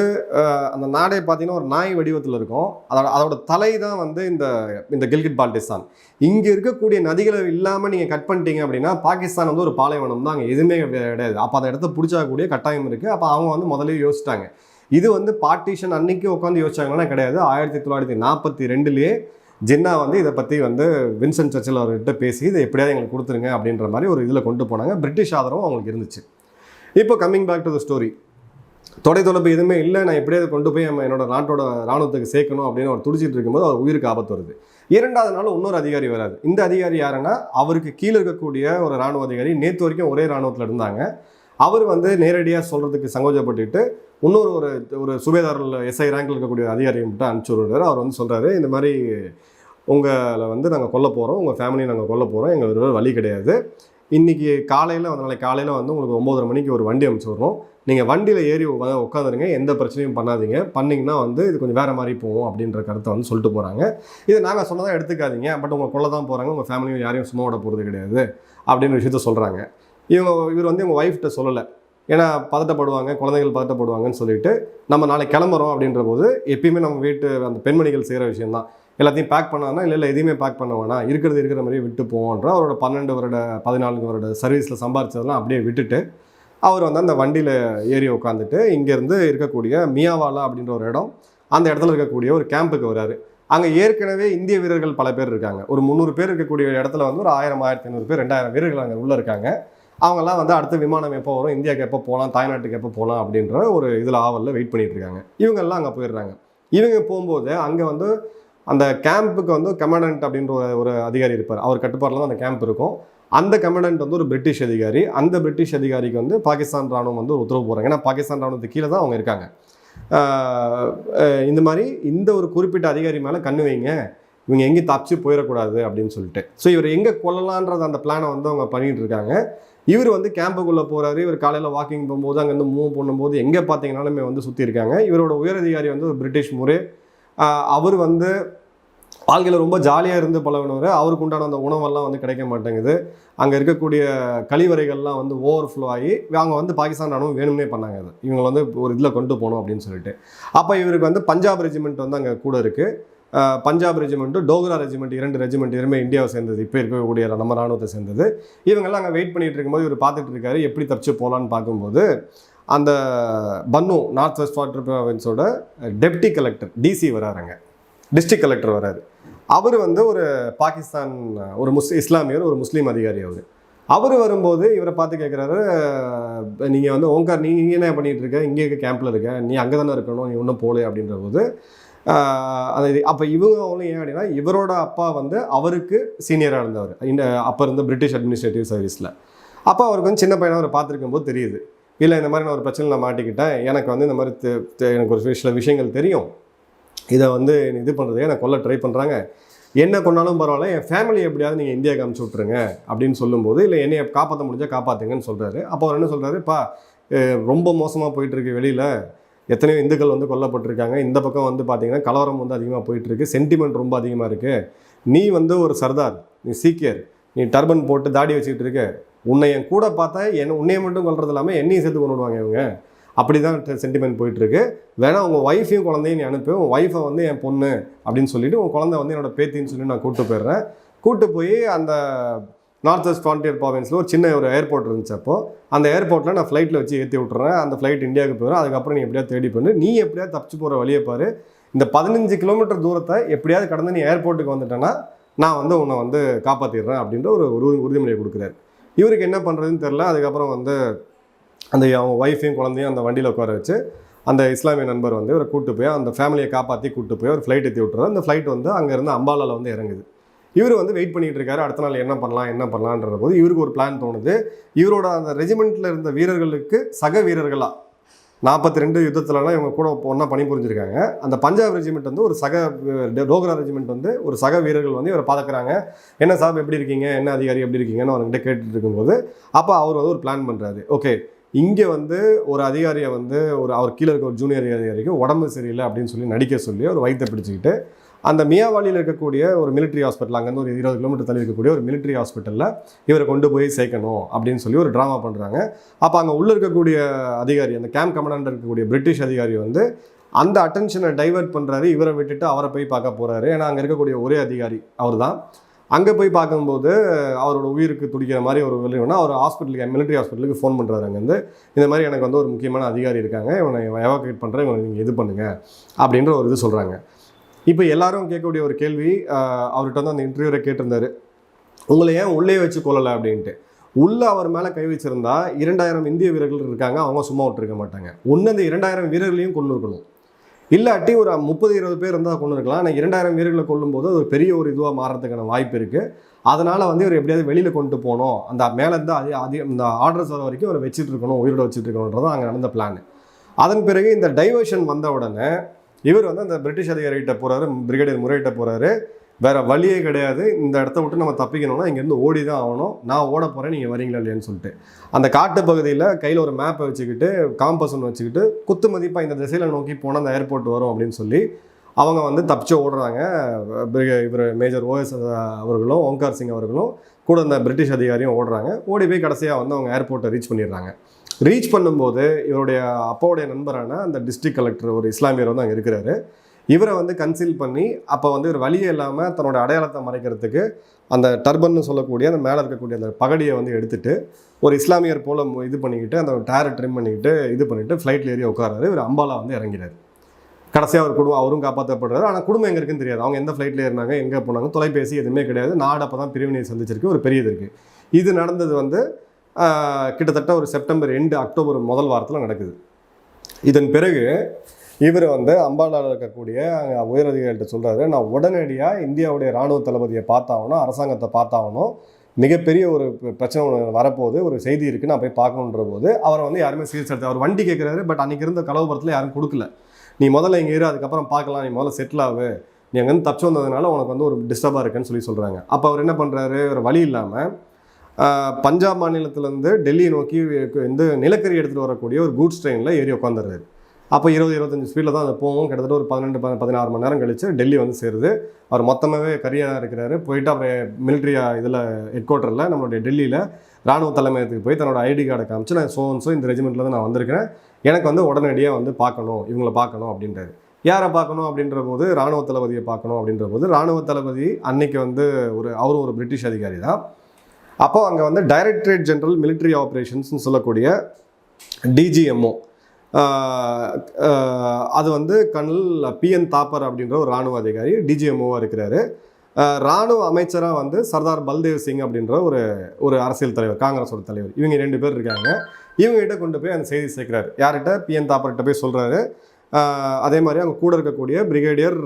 அந்த நாடே பார்த்தீங்கன்னா ஒரு நாய் வடிவத்தில் இருக்கும். அதோட அதோட தலை தான் வந்து இந்த இந்த கில்கிட் பால்டிஸ்தான். இங்கே இருக்கக்கூடிய நதிகளை இல்லாமல் நீங்கள் கட் பண்ணிட்டீங்க அப்படின்னா பாகிஸ்தான் வந்து ஒரு பாலைவனம் தான். அங்கே எதுவுமே கிடையாது. அப்போ அந்த இடத்த பிடிச்சாக்கூடிய கட்டாயம் இருக்குது அப்போ அவங்க வந்து முதலே யோசிச்சிட்டாங்க. இது வந்து பார்ட்டிஷன் அன்னைக்கு உட்காந்து யோசிச்சாங்கன்னா கிடையாது. ஆயிரத்தி தொள்ளாயிரத்தி நாற்பத்தி ரெண்டுலேயே ஜின்னா வந்து இதை பற்றி வந்து வின்சென்ட் சர்ச்சில் அவர்கிட்ட பேசி இதை எப்படியாவது எங்களுக்கு கொடுத்துருங்க அப்படின்ற மாதிரி ஒரு இதில் கொண்டு போனாங்க. பிரிட்டிஷ் ஆதரவும் அவங்களுக்கு இருந்துச்சு. இப்போ coming back to the story தொலைத்தொடர்பு எதுவுமே இல்லை. நான் எப்படியாவது கொண்டு போய் நம்ம என்னோட நாட்டோட ராணுவத்துக்கு சேர்க்கணும் அப்படின்னு அவர் துடிச்சிட்டு இருக்கும்போது அவர் உயிருக்கு ஆபத்து வருது. இரண்டாவது நாள் இன்னொரு அதிகாரி வராது இந்த அதிகாரி யாருன்னா அவருக்கு கீழே இருக்கக்கூடிய ஒரு ராணுவ அதிகாரி நேற்று வரைக்கும் ஒரே ராணுவத்தில் இருந்தாங்க. அவர் வந்து நேரடியாக சொல்கிறதுக்கு சங்கோஜப்பட்டுட்டு இன்னொரு ஒரு ஒரு சுபேதாரில் எஸ்ஐ ரேங்கில் இருக்கக்கூடிய அதிகாரியை மட்டும் அனுப்பிச்சு விடுறாரு. அவர் வந்து சொல்கிறாரு இந்த மாதிரி உங்களை வந்து நாங்கள் கொல்ல போகிறோம் உங்கள் ஃபேமிலியை நாங்கள் கொல்ல போகிறோம் எங்களுக்கு ஒரு வழி கிடையாது. இன்றைக்கி காலையில் வந்து நாளைக்கு காலையில் வந்து உங்களுக்கு ஒம்போதரை மணிக்கு ஒரு வண்டி அனுப்பிச்சு விட்றோம் நீங்கள் வண்டியில் ஏறி உட்காந்துருங்க எந்த பிரச்சனையும் பண்ணாதீங்க. பண்ணிங்கன்னா வந்து இது கொஞ்சம் வேறு மாதிரி போகும் அப்படின்ற கருத்தை வந்து சொல்லிட்டு போகிறாங்க இது நாங்கள் சொன்னதாக எடுத்துக்காதீங்க பட் உங்களை கொள்ள தான் போகிறாங்க உங்கள் ஃபேமிலியும் யாரையும் சும்மா விட போகிறது கிடையாது அப்படின்னு விஷயத்த சொல்கிறாங்க இவங்க இவர் வந்து இவங்க ஒய்ஃப்ட்ட சொல்லலை. ஏன்னா பதட்டப்படுவாங்க குழந்தைகள் பதட்டப்படுவாங்கன்னு சொல்லிட்டு நம்ம நாளைக்கு கிளம்புறோம் அப்படின்ற போது எப்பயுமே நம்ம வீட்டு அந்த பெண்மணிகள் செய்கிற விஷயம்தான். எல்லாத்தையும் பேக் பண்ணானா இல்லை இல்லை எதையுமே பேக் பண்ண வேணாம். இருக்கிறது இருக்கிற மாதிரியே விட்டு போவோன்ற அவரோட பன்னெண்டு வருட பதினான்கு வருட சர்வீஸில் சம்பாரிச்சதெல்லாம் அப்படியே விட்டுட்டு அவர் வந்து அந்த வண்டியில் ஏறி உட்காந்துட்டு இங்கேருந்து இருக்கக்கூடிய மியாவாலா அப்படின்ற ஒரு இடம் அந்த இடத்துல இருக்கக்கூடிய ஒரு கேம்புக்கு வராரு. அங்கே ஏற்கனவே இந்திய வீரர்கள் பல பேர் இருக்காங்க. ஒரு முந்நூறு பேர் இருக்கக்கூடிய இடத்துல வந்து ஒரு ஆயிரம் ஆயிரத்தி ஐநூறு பேர் ரெண்டாயிரம் வீரர்கள் அங்கே உள்ளே இருக்காங்க. அவங்கெல்லாம் வந்து அடுத்த விமானம் எப்போ வரும் இந்தியாவுக்கு எப்போ போகலாம் தாய்நாட்டுக்கு எப்போ போகலாம் அப்படின்ற ஒரு இதில் ஆவலில் வெயிட் பண்ணிகிட்ருக்காங்க. இருக்காங்க இவங்கெல்லாம் அங்கே போயிடுறாங்க. இவங்க போகும்போது அங்கே வந்து அந்த கேம்புக்கு வந்து கமாண்டன்ட் அப்படின்ற ஒரு ஒரு அதிகாரி இருப்பார். அவர் கட்டுப்பாட்டில் தான் அந்த கேம்ப் இருக்கும். அந்த கமாண்டன்ட் வந்து ஒரு பிரிட்டிஷ் அதிகாரி. அந்த பிரிட்டிஷ் அதிகாரிக்கு வந்து பாகிஸ்தான் ராணுவம் வந்து ஒரு உத்தரவு போகிறாங்க ஏன்னா பாகிஸ்தான் ராணுவத்துக்கு கீழே தான் அவங்க இருக்காங்க. இந்த மாதிரி இந்த ஒரு குறிப்பிட்ட அதிகாரி மேலே கண்ணு வைங்க. இவங்க எங்கேயும் தப்பிச்சு போயிடக்கூடாது அப்படின்னு சொல்லிட்டு. ஸோ இவர் எங்கே கொல்லலான்றது அந்த பிளானை வந்து அவங்க பண்ணிகிட்டு இருக்காங்க இவர் வந்து கேம்புக்குள்ளே போகிறாரு இவர் காலையில் வாக்கிங் போகும்போது அங்கேருந்து மூவ் பண்ணும்போது எங்கே பார்த்தீங்கன்னாலுமே வந்து சுற்றி இருக்காங்க. இவரோட உயரதிகாரி வந்து ஒரு பிரிட்டிஷ் முறை. அவர் வந்து வாழ்க்கையில் ரொம்ப ஜாலியாக இருந்து பழகினவர். அவருக்கு உண்டான அந்த உணவெல்லாம் வந்து கிடைக்க மாட்டேங்குது. அங்கே இருக்கக்கூடிய கழிவறைகள்லாம் வந்து ஓவர் ஃப்ளோ ஆகி அவங்க வந்து பாகிஸ்தான் ராணுவம் வேணும்னே பண்ணாங்க அது. இவங்க வந்து ஒரு இதில் கொண்டு போகணும் அப்படின்னு சொல்லிட்டு. அப்போ இவருக்கு வந்து பஞ்சாப் ரெஜிமெண்ட் வந்து அங்கே கூட இருக்குது பஞ்சாப் ரெஜிமெண்ட்டும் டோக்ரா ரெஜிமெண்ட் இரண்டு ரெஜிமெண்ட் இரண்டுமே இந்தியாவை சேர்ந்தது. இப்போ இருக்கக்கூடிய நம்ம ராணுவத்தை சேர்ந்தது. இவங்கெல்லாம் அங்கே வெயிட் பண்ணிட்டு இருக்கும்போது இவர் பார்த்துட்டு இருக்காரு எப்படி தப்பிச்சு போகலான்னு பார்க்கும்போது அந்த பன்னு நார்த் வெஸ்ட் வாட்டர் ப்ராவின்ஸோட டெப்டி கலெக்டர் டிசி வராருங்க டிஸ்ட்ரிக்ட் கலெக்டர் வராரு அவர் வந்து ஒரு பாகிஸ்தான் ஒரு முஸ் இஸ்லாமியர் ஒரு முஸ்லீம் அதிகாரி அவர். அவர் வரும்போது இவரை பார்த்து கேட்குறாரு நீங்கள் வந்து ஓங்கார் நீ இங்கே என்ன பண்ணிகிட்டு இருக்க? இங்கே இருக்க கேம்பில் இருக்க. நீ அங்கே தானே இருக்கணும். நீ இன்னும் போகல அப்படின்ற போது அது அப்போ இவங்க அவங்களும் ஏன் அப்படின்னா இவரோட அப்பா வந்து அவருக்கு சீனியராக இருந்தவர். இந்த அப்போ இருந்த பிரிட்டிஷ் அட்மினிஸ்ட்ரேட்டிவ் சர்வீஸில் அப்போ அவருக்கு வந்து சின்ன பையனாக அவர் பார்த்துருக்கும் போது தெரியுது. இல்லை இந்த மாதிரி நான் ஒரு பிரச்சனை நான் மாட்டிக்கிட்டேன். எனக்கு வந்து இந்த மாதிரி எனக்கு ஒரு சில விஷயங்கள் தெரியும். இதை வந்து இது பண்ணுறது எனக்கு கொல்ல ட்ரை பண்ணுறாங்க என்ன கொண்டாலும் பரவாயில்ல. என் ஃபேமிலி எப்படியாவது நீங்கள் இந்தியாவுக்கு அமுச்சு விட்ருங்க அப்படின்னு சொல்லும்போது இல்லை என்னைய காப்பாற்ற முடிஞ்சால் காப்பாற்றுங்கன்னு சொல்கிறாரு அப்போ அவர் என்ன சொல்கிறாரு பா ரொம்ப மோசமாக போயிட்டுருக்கு வெளியில். எத்தனையோ இந்துக்கள் வந்து கொல்லப்பட்டிருக்காங்க. இந்த பக்கம் வந்து பார்த்திங்கன்னா கலவரம் வந்து அதிகமாக போயிட்டுருக்கு. சென்டிமெண்ட் ரொம்ப அதிகமாக இருக்குது நீ வந்து ஒரு சர்தார் நீ சீக்கியர் நீ டர்பன் போட்டு தாடி வச்சுக்கிட்டு இருக்க. உன்னை என் கூட பார்த்தா என்ன உன்னையை மட்டும் கொள்றது இல்லாமல் என்னையும் சேர்த்து கொண்டுடுவாங்க இவங்க. அப்படி தான் சென்டிமெண்ட் போயிட்டுருக்கு. வேணா உங்கள் ஒய்ஃபையும் குழந்தையும் நீ அனுப்பு. உன் ஒய்ஃபை வந்து என் பொண்ணு அப்படின்னு சொல்லிவிட்டு உன் குழந்தை வந்து என்னோட பேத்தின்னு சொல்லி நான் கூப்பிட்டு போயிடுறேன். கூப்பிட்டு போய் அந்த நார்த் வெஸ்ட் ஃப்ரான்டியர் ப்ராவின்ஸில் ஒரு சின்ன ஒரு ஏர்போர்ட் இருந்துச்சு அப்போ. அந்த ஏர்போர்ட்டில் நான் ஃப்ளைட்டில் வச்சு ஏற்றி விட்டுறேன். அந்த ஃப்ளைட் இந்தியாவுக்கு போயிடும் அதுக்கப்புறம் நீ எப்படியாவது தேடி பண்ணு. நீ எப்படியாவது தப்பிச்சு போகிற வழியை பாரு. இந்த பதினஞ்சு கிலோமீட்டர் தூரத்தை எப்படியாவது கடந்து நீ ஏர்போர்ட்டுக்கு வந்துட்டேன்னா நான் வந்து உன்னை வந்து காப்பாற்றிடுறேன் அப்படின்ற ஒரு உரு உறுதிமொழியை கொடுக்குறாரு. இவருக்கு என்ன பண்ணுறதுன்னு தெரில அதுக்கப்புறம் வந்து அந்த அவங்க ஒய்ஃபையும் குழந்தையும் அந்த வண்டியில் உட்கார வச்சு அந்த இஸ்லாமிய நண்பர் வந்து இவரை கூட்டு போய் அந்த ஃபேமிலியை காப்பாற்றி கூப்பிட்டு போய் ஒரு ஃப்ளைட் ஏற்றி விட்டுறாரு. அந்த ஃப்ளைட் வந்து அங்கேருந்து அம்பாலாவில் வந்து இறங்குது. இவர் வந்து வெயிட் பண்ணிட்டு இருக்காரு. அடுத்த நாள் என்ன பண்ணலாம் என்ன பண்ணலான்ற போது இவருக்கு ஒரு பிளான் தோணுது. இவரோட அந்த ரெஜிமெண்ட்டில் இருந்த வீரர்களுக்கு சக வீரர்களாக நாற்பத்தி ரெண்டு யுத்தத்துலலாம் இவங்க கூட ஒன்றா பணி புரிஞ்சிருக்காங்க. அந்த பஞ்சாப் ரெஜிமெண்ட் வந்து ஒரு சக டோக்ரா ரெஜிமெண்ட் வந்து ஒரு சக வீரர்கள் வந்து இவரை பார்க்குறாங்க என்ன சாப் எப்படி இருக்கீங்க? என்ன அதிகாரி எப்படி இருக்கீங்கன்னு அவர்கிட்ட கேட்டுட்டு இருக்கும்போது அப்போ அவர் வந்து ஒரு பிளான் பண்ணுறாரு ஓகே இங்கே வந்து ஒரு அதிகாரியை வந்து ஒரு அவர் கீழே இருக்க ஒரு ஜூனியர் அதிகாரிக்கு உடம்பு சரியில்லை அப்படின்னு சொல்லி நடிக்க சொல்லி ஒரு வயித்தை பிடிச்சிக்கிட்டு அந்த மியாவாலியில் இருக்கக்கூடிய ஒரு மிலிட்ரி ஹாஸ்பிட்டல் அங்கேருந்து ஒரு இருபது கிலோமீட்டர் தள்ளி இருக்கக்கூடிய ஒரு மிலிட்ரி ஹாஸ்பிட்டலில் இவரை கொண்டு போய் சேர்க்கணும் அப்படின்னு சொல்லி ஒரு ட்ராமா பண்ணுறாங்க அப்போ அங்கே உள்ளே இருக்கக்கூடிய அதிகாரி அந்த கேம்ப் கமாண்டர் இருக்கக்கூடிய பிரிட்டிஷ் அதிகாரி வந்து அந்த அட்டென்ஷனை டைவர்ட் பண்ணுறாரு இவரை விட்டுட்டு அவரை போய் பார்க்க போகிறாரு ஏன்னா அங்கே இருக்கக்கூடிய ஒரே அதிகாரி அவர் தான் அங்கே போய் பார்க்கும்போது அவரோட உயிருக்கு துடிக்கிற மாதிரி ஒரு விளைவுனா அவர் ஹாஸ்பிட்டலுக்கு மிலிட்ரி ஹாஸ்பிட்டலுக்கு ஃபோன் பண்ணுறாரு அங்கேருந்து. இந்த மாதிரி எனக்கு வந்து ஒரு முக்கியமான அதிகாரி இருக்காங்க. இவனை எவாக்குவேட் பண்ணுறேன் இவனை நீங்கள் இது பண்ணுங்கள் அப்படின்ற ஒரு இது சொல்கிறாங்க இப்போ எல்லாரும் கேட்கக்கூடிய ஒரு கேள்வி அவர்கிட்ட வந்து அந்த இன்டர்வியூரை கேட்டிருந்தாரு. உங்களை ஏன் உள்ளே வச்சு கொள்ளலை அப்படின்ட்டு. உள்ளே அவர் மேலே கை வச்சிருந்தா இரண்டாயிரம் இந்திய வீரர்கள் இருக்காங்க அவங்க சும்மா விட்டுருக்க மாட்டாங்க. ஒன்று அந்த இரண்டாயிரம் வீரர்களையும் கொண்டு இருக்கணும். இல்லாட்டி ஒரு முப்பது இருபது பேர் இருந்தால் கொண்டு இருக்கலாம். ஆனால் இரண்டாயிரம் வீரர்களை கொல்லும்போது அது ஒரு பெரிய ஒரு இதுவாக மாறுறதுக்கான வாய்ப்பு இருக்குது அதனால் வந்து இவர் எப்படியாவது வெளியில் கொண்டு போகணும். அந்த மேலேருந்து இருந்து அதே அதே இந்த ஆர்டர்ஸ் வர வரைக்கும் அவரை வச்சுட்டு இருக்கணும் உயிரோட வச்சுட்டு இருக்கணுன்றது அங்கே நடந்த பிளான் அதன் பிறகு இந்த டைவர்ஷன் வந்த உடனே இவர் வந்து அந்த பிரிட்டிஷ் அதிகாரிகிட்ட போகிறாரு பிரிகேடியர் முறையிட்ட போகிறாரு வேற வழியே கிடையாது. இந்த இடத்த விட்டு நம்ம தப்பிக்கணும்னா இங்கேருந்து ஓடி தான் ஆகணும். நான் ஓட போகிறேன் நீங்கள் வரீங்களா இல்லையான்னு சொல்லிட்டு. அந்த காட்டு பகுதியில் கையில் ஒரு மேப்பை வச்சுக்கிட்டு காம்பஸ் ஒன்று வச்சுக்கிட்டு குத்து மதிப்பாக இந்த திசையில் நோக்கி போனால் அந்த ஏர்போர்ட் வரும் அப்படின்னு சொல்லி அவங்க வந்து தப்பிச்சு ஓடுறாங்க. இவர் மேஜர் ஓஎஸ் அவர்களும் ஓங்கார் சிங் அவர்களும் கூட இந்த பிரிட்டிஷ் அதிகாரியும் ஓடுறாங்க. ஓடி போய் கடைசியாக வந்து அவங்க ஏர்போர்ட்டை ரீச் பண்ணிடுறாங்க. ரீச் பண்ணும்போது இவருடைய அப்பாவுடைய நண்பரான அந்த டிஸ்ட்ரிக்ட் கலெக்டர் ஒரு இஸ்லாமியர் வந்து அங்கே இருக்கிறாரு. இவரை வந்து கன்சீல் பண்ணி அப்போ வந்து ஒரு வழியே இல்லாமல் தன்னோட அடையாளத்தை மறைக்கிறதுக்கு அந்த டர்பன்னு சொல்லக்கூடிய அந்த மேலே இருக்கக்கூடிய அந்த பகடியை வந்து எடுத்துட்டு ஒரு இஸ்லாமியர் போல மு- இது பண்ணிக்கிட்டு அந்த டயரை ட்ரிம் பண்ணிக்கிட்டு இது பண்ணிட்டு ஃப்ளைட்டில் ஏறி உட்காராரு இவர் அம்பாலா வந்து இறங்கிறாரு. கடைசியாக அவர் குடும்பம் அவரும் காப்பாற்றப்படுறாரு ஆனால் குடும்பம் எங்கே இருக்குன்னு தெரியாது. அவங்க எந்த ஃப்ளைட்டில் ஏறினாங்க எங்கே போனாங்க தொலைபேசி எதுவுமே கிடையாது. நாடு அப்போ தான் பிரிவினை சந்திச்சிருக்கு. ஒரு பெரியது இருக்குது இது நடந்தது வந்து கிட்டத்தட்ட ஒரு செப்டம்பர் எண்டு அக்டோபர் முதல் வாரத்தில் நடக்குது. இதன் பிறகு இவர் வந்து அம்பாலாவில் இருக்கக்கூடிய அங்கே உயரதிகாரிகிட்ட சொல்கிறாரு நான் உடனடியாக இந்தியாவுடைய இராணுவ தளபதியை பார்த்தாகணும் அரசாங்கத்தை பார்த்தாகணும். மிகப்பெரிய ஒரு பிரச்சனை ஒன்று வரப்போகுது ஒரு செய்தி இருக்குது நான் போய் பார்க்கணுன்ற போது அவரை வந்து யாருமே சிகிச்சை எடுத்து அவர் வண்டி கேட்குறாரு பட் அன்றைக்கி இருந்த கலவரத்தில் யாரும் கொடுக்கல. நீ முதல்ல இங்கே இரு அதுக்கப்புறம் பார்க்கலாம் நீ முதல்ல செட்டில் ஆகு நீ அங்கேருந்து தப்பிச்சு வந்ததுனால உனக்கு வந்து ஒரு டிஸ்டர்பாக இருக்குன்னு சொல்லி சொல்கிறாங்க அப்போ அவர் என்ன பண்ணுறாரு ஒரு வழி இல்லாமல் பஞ்சாப் மாநிலத்திலேருந்து டெல்லியை நோக்கி வந்து நிலக்கரி எடுத்துகிட்டு வரக்கூடிய ஒரு கூட்ஸ் ட்ரெயினில் ஏறி உட்காந்துடுறாரு அப்போ இருபது இருபத்தஞ்சு ஸ்பீடில் தான் அது போகும். கிட்டத்தட்ட ஒரு பன்னெண்டு பதினாறு மணி நேரம் கழிச்சு டெல்லி வந்து சேருது. அவர் மொத்தமாகவே கரியாக இருக்கிறாரு. போயிட்டு அப்புறம் மிலிட்ரியா இதில் ஹெட் குவார்ட்டரில் நம்மளுடைய டெல்லியில் ராணுவ தலைமையத்துக்கு போய் தன்னோட ஐடி கார்டை காமிச்சு நான் சோ ஸோ இந்த தான் நான் வந்திருக்கிறேன். எனக்கு வந்து உடனடியாக வந்து பார்க்கணும். இவங்கள பார்க்கணும் அப்படின்றாரு. யாரை பார்க்கணும் அப்படின்ற போது ராணுவ தளபதியை பார்க்கணும் அப்படின்ற போது ராணுவ தளபதி அன்னைக்கு வந்து ஒரு அவரும் ஒரு பிரிட்டிஷ் அதிகாரி தான். அப்போ அங்கே வந்து டைரக்டரேட் ஜென்ரல் மிலிட்ரி ஆப்ரேஷன்ஸ்னு சொல்லக்கூடிய டிஜிஎம்ஓ அது வந்து கர்னல் பிஎன் தாப்பர் அப்படின்ற ஒரு ராணுவ அதிகாரி டிஜிஎம்ஓவாக இருக்கிறாரு. இராணுவ ராணுவ அமைச்சராக வந்து சர்தார் பல்தேவ் சிங் அப்படின்ற ஒரு ஒரு அரசியல் தலைவர் காங்கிரஸோட தலைவர். இவங்க ரெண்டு பேர் இருக்காங்க. இவங்ககிட்ட கொண்டு போய் அந்த செய்தி சேர்க்குறாரு. யார்கிட்ட? பிஎன் தாப்பர்கிட்ட போய் சொல்கிறாரு அதே மாதிரி அவங்க கூட இருக்கக்கூடிய பிரிகேடியர்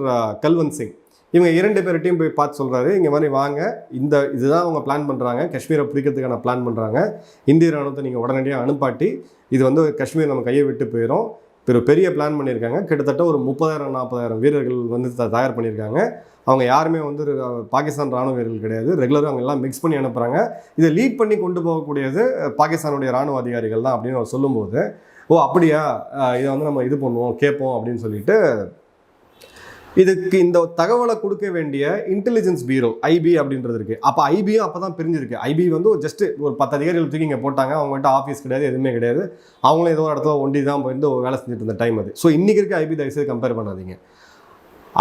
கல்வந்த் சிங். இவங்க இரண்டு பேர்கிட்டையும் போய் பார்த்து சொல்கிறாரு இங்கே மாதிரி வாங்க. இந்த இதுதான் அவங்க பிளான் பண்ணுறாங்க காஷ்மீரை பிடிக்கிறதுக்கான பிளான் பண்ணுறாங்க இந்திய ராணுவத்தை நீங்கள் உடனடியாக அனுப்பாட்டி இது வந்து காஷ்மீர் நம்ம கையை விட்டு போயிடும் ஒரு பெரிய பிளான் பண்ணியிருக்காங்க. கிட்டத்தட்ட ஒரு முப்பதாயிரம் நாற்பதாயிரம் வீரர்கள் வந்து தயார் பண்ணியிருக்காங்க. அவங்க யாருமே வந்து பாகிஸ்தான் ராணுவ வீரர்கள் கிடையாது. ரெகுலராக அவங்க எல்லாம் மிக்ஸ் பண்ணி அனுப்புகிறாங்க இதை லீட் பண்ணி கொண்டு போகக்கூடியது பாகிஸ்தானுடைய ராணுவ அதிகாரிகள் தான் அப்படின்னு அவர் சொல்லும்போது ஓ அப்படியா? இதை வந்து நம்ம இது பண்ணுவோம் கேட்போம் அப்படின்னு சொல்லிட்டு இதுக்கு இந்த தகவலை கொடுக்க வேண்டிய இன்டெலிஜென்ஸ் பீரோ ஐபி அப்படின்றது இருக்கு. அப்போ ஐபியும் அப்போ தான் பிரிஞ்சிருக்கு. ஐபி வந்து ஜஸ்ட் ஒரு பத்து அதிகாரிகள் தூக்கி இங்கே போட்டாங்க. அவங்ககிட்ட ஆஃபீஸ் கிடையாது எதுவுமே கிடையாது. அவங்களும் ஏதோ ஒரு இடத்துல ஒண்டி தான் போயிட்டு வேலை செஞ்சுட்டு இருந்த டைம் அது. ஸோ இன்னைக்கு இருக்க ஐபி தயவுசெய்து கம்பேர் பண்ணாதீங்க.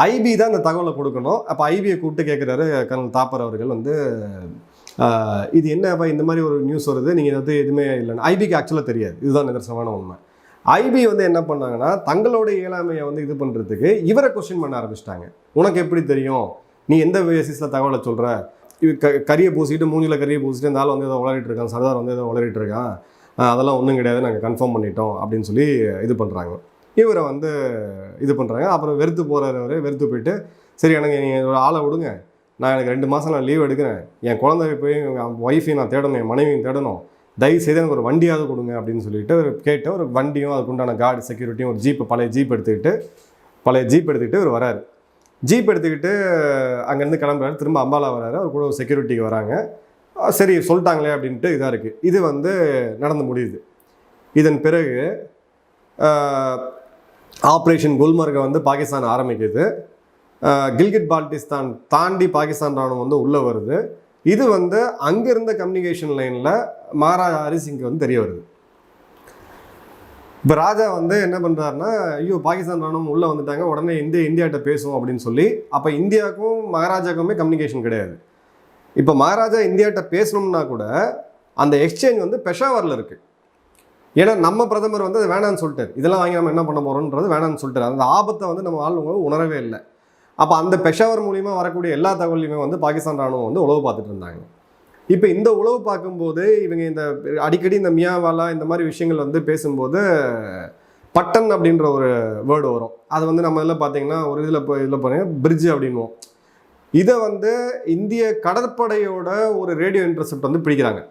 ஐபி தான் இந்த தகவலை கொடுக்கணும். அப்போ ஐபியை கூப்பிட்டு கேட்குறாரு கர்னல் தாப்பர் அவர்கள் வந்து இது என்ன இந்த மாதிரி ஒரு நியூஸ் வருது. நீங்கள் வந்து எதுவுமே இல்லைன்னு. ஐபிக்கு ஆக்சுவலாக தெரியாது. இதுதான் நிதர்சனமான உண்மை. ஐபி வந்து என்ன பண்ணாங்கன்னா தங்களோட இயலாமையை வந்து இது பண்ணுறதுக்கு இவரை கொஸ்டின் பண்ண ஆரம்பிச்சிட்டாங்க. உனக்கு எப்படி தெரியும்? நீ எந்த பேசிஸில் தகவலை சொல்கிற இது க கரியை பூசிட்டு மூஞ்சில் கரியை பூசிட்டு இந்த ஆள் வந்து ஏதோ உளறிட்டு இருக்கான் சர்தார் வந்து ஏதோ உளறிட்டு இருக்கான். அதெல்லாம் ஒன்றும் கிடையாது நாங்கள் கன்ஃபார்ம் பண்ணிட்டோம் அப்படின்னு சொல்லி இது பண்ணுறாங்க இவரை வந்து இது பண்ணுறாங்க அப்புறம் வெறுத்து போகிறவர் அவர் வெறுத்து போயிட்டு சரி எனக்கு நீங்கள் ஒரு ஆளை விடுங்க. நான் எனக்கு ரெண்டு மாதம் நான் லீவ் எடுக்கிறேன். என் குழந்தை போய் எங்கள் ஒய்ஃபையும் நான் தேடணும் என் மனைவியும் தேடணும். தயவு செய்து எனக்கு ஒரு வண்டியாவது கொடுங்க அப்படின்னு சொல்லிட்டு ஒரு கேட்ட ஒரு வண்டியும் அதுக்குண்டான கார்டு செக்யூரிட்டியும் ஒரு ஜீப்பு பழைய ஜீப் எடுத்துக்கிட்டு பழைய ஜீப் எடுத்துக்கிட்டு அவர் வராரு. ஜீப் எடுத்துக்கிட்டு அங்கேருந்து கிளம்புறாரு. திரும்ப அம்பாலா வராரு. அவர் கூட ஒரு செக்யூரிட்டிக்கு வராங்க. சரி சொல்லிட்டாங்களே அப்படின்ட்டு இதாக இருக்குது இது வந்து நடந்து முடியுது. இதன் பிறகு ஆப்ரேஷன் குல்மர்கை வந்து பாகிஸ்தான் ஆரம்பிக்குது. கில்கிட் பால்டிஸ்தான் தாண்டி பாகிஸ்தான் ராணுவம் வந்து உள்ளே வருது. இது வந்து அங்கே இருந்த கம்யூனிகேஷன் லைனில் மகாராஜா ஹரி சிங்க்கு வந்து தெரிய வருது. இப்போ ராஜா வந்து என்ன பண்ணுறாருன்னா ஐயோ பாகிஸ்தான் ராணுவம் உள்ளே வந்துட்டாங்க உடனே இந்தியா இந்தியாட்ட பேசும் அப்படின்னு சொல்லி அப்போ இந்தியாவுக்கும் மகாராஜாக்குமே கம்யூனிகேஷன் கிடையாது. இப்போ மகாராஜா இந்தியாட்ட பேசணும்னா கூட அந்த எக்ஸ்சேஞ்ச் வந்து பெஷாவரில் இருக்குது ஏன்னா நம்ம பிரதமர் வந்து அது வேணான்னு சொல்லிட்டார். இதெல்லாம் வாங்கி நம்ம என்ன பண்ண போகிறோன்றது வேணான்னு சொல்லிட்டார். அந்த ஆபத்தை வந்து நம்ம ஆளுங்க உணரவே இல்லை. அப்போ அந்த பெஷாவர் மூலியமாக வரக்கூடிய எல்லா தகவலையுமே வந்து பாகிஸ்தான் ராணுவம் வந்து உழவு பார்த்துட்டு இருந்தாங்க. இப்போ இந்த உளவு பார்க்கும்போது இவங்க இந்த அடிக்கடி இந்த மியாவாலா இந்த மாதிரி விஷயங்கள் வந்து பேசும்போது பட்டன் அப்படின்ற ஒரு வேர்டு வரும். அது வந்து நம்ம இதில் பார்த்தீங்கன்னா ஒரு இதில் இப்போ இதில் போனீங்கன்னா பிரிட்ஜ் அப்படின்வோம் இதை வந்து இந்திய கடற்படையோட ஒரு ரேடியோ இன்டர்செப்ட் வந்து பிடிக்கிறாங்க.